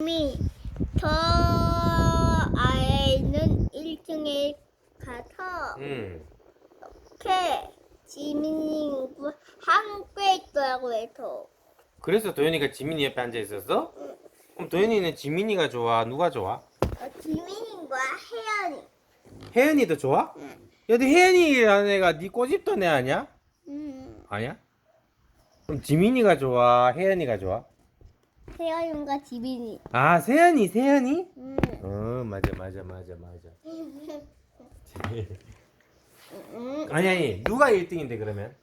이미 저 아에 있는 1층에 가서 응. 이렇게 지민이 한국에 있더라고 해서 그래서 도현이가 지민이 옆에 앉아 있었어? 그럼 도현이는 지민이가 좋아? 누가 좋아? 어, 지민이과 혜연이 혜연이도 좋아? 응. 야, 근데 혜연이라는 애가 네 꼬집던 애 아니야? 음, 아니야? 그럼 지민이가 좋아? 혜연이가 좋아? 혜연이과 지민이 아, 세연이, 세연이? 음. 어, 맞아, 맞아, 맞아, 맞아. 음, 아니, 아니, 누가 1등인데, 그러면?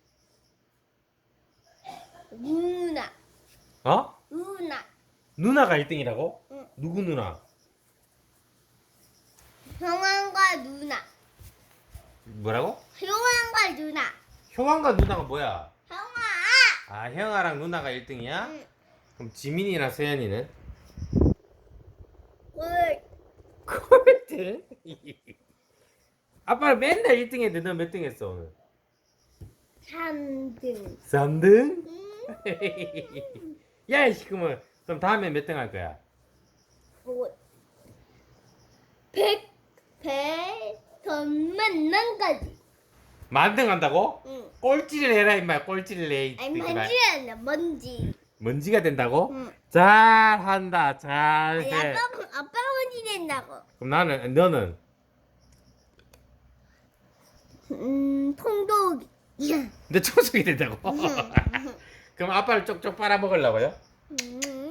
누나 어? 누나 누나가 1등이라고? 응. 누구 누나? 형왕과 누나 뭐라고? 형왕과 누나 효왕과 누나가 뭐야? 형아 아, 형아랑 누나가 1등이야? 응. 그럼 지민이랑 세연이는? 꿀 꼴등? 아빠는 맨날 1등 했는데 너몇등 했어, 오늘? 3등 3등? 음, 야, 이씨, 그러면, 그럼 다음에 몇 등 할 거야? 뭐, 100, 100, 전만 난까지 만등 한다고? 응. 꼴찌를 해라, 임마. 꼴찌를 해. 이 아니 새끼가. 먼지 아니야 먼지 먼지가 된다고? 응. 잘한다, 아니 잘해. 아빠가 아빠가 먼지 낸다고 그럼 나는, 너는? 음 통독이 너 청소기 된다고? 그럼 아빠를 쪽쪽 빨아먹으려고요? 음.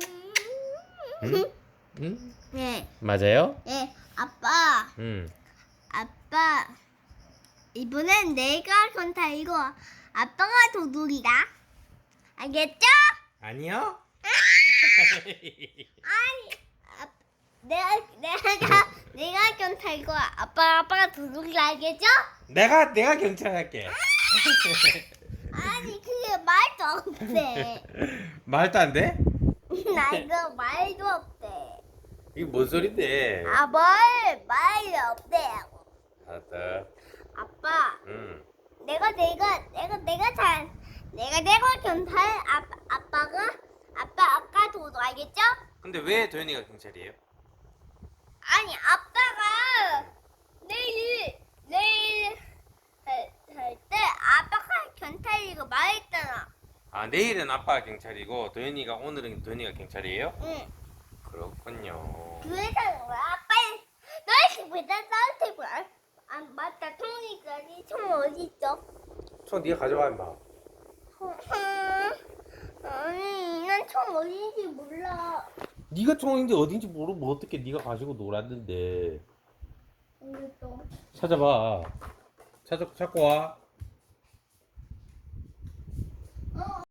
응? 응? 네, 맞아요? 네, 아빠, 응. 아빠, 이번엔 내가 건타 이거 아빠가 도둑이다. 알겠죠? 아니요? 아니, 아, 내가 내가 내가 이거 아빠 아빠가 도둑이다 알겠죠? 내가, 내가 경찰 할게. 아니 그게 말도 없대. 말도 안 돼? 나 이거 말도 없대. 이게 뭔 소린데? 아말 말이 없대요. 알았다. 아빠, 응. 내가 내가 내가 내가 잘 내가 내가 경찰 아빠 아빠가 아빠 아까 도둑 알겠죠? 근데 왜 도현이가 경찰이에요? 아니 아빠가 내일 내일 할 때 아빠가 경찰이고 말했잖아. 아, 내일은 아빠가 경찰이고 도현이가 오늘은 도현이가 경찰이에요? 응. 그렇군요. 그래서 아빠 너희 집에다 싸울 테아 맞다 총이까지 총 어디 있어? 총 네가 가져와 임마. 총 아니 난 총 어디인지 몰라. 네가 총인데 어딘지 모르면 어떻게 네가 가지고 놀았는데. 찾아봐. 찾아 찾고 와.